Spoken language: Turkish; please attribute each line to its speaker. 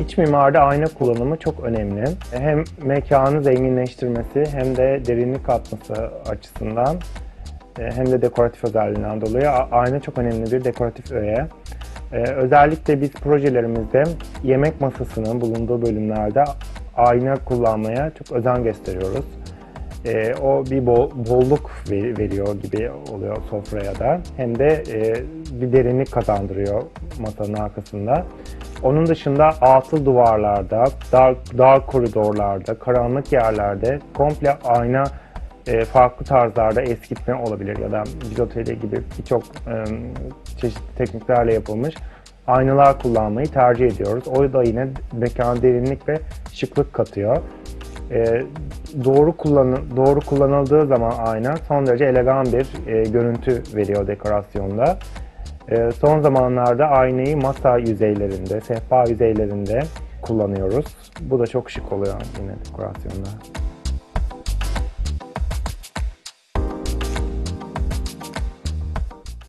Speaker 1: İç mimaride ayna kullanımı çok önemli. Hem mekanı zenginleştirmesi hem de derinlik katması açısından e, hem de dekoratif özelliğinden dolayı ayna çok önemli bir dekoratif öğe. E, Özellikle biz projelerimizde yemek masasının bulunduğu bölümlerde ayna kullanmaya çok özen gösteriyoruz. E, o bir bol- bolluk ve- veriyor gibi oluyor sofraya da. Hem de e, bir derinlik kazandırıyor masanın arkasında. Onun dışında atıl duvarlarda, dar, dar koridorlarda, karanlık yerlerde komple ayna e, farklı tarzlarda eskitme olabilir ya da bijoteri gibi birçok e, çeşitli tekniklerle yapılmış aynalar kullanmayı tercih ediyoruz. O da yine mekana derinlik ve şıklık katıyor. E, doğru kullanı, doğru kullanıldığı zaman ayna son derece elegan bir e, görüntü veriyor dekorasyonda. E, son zamanlarda aynayı masa yüzeylerinde, sehpa yüzeylerinde kullanıyoruz. Bu da çok şık oluyor yine dekorasyonda.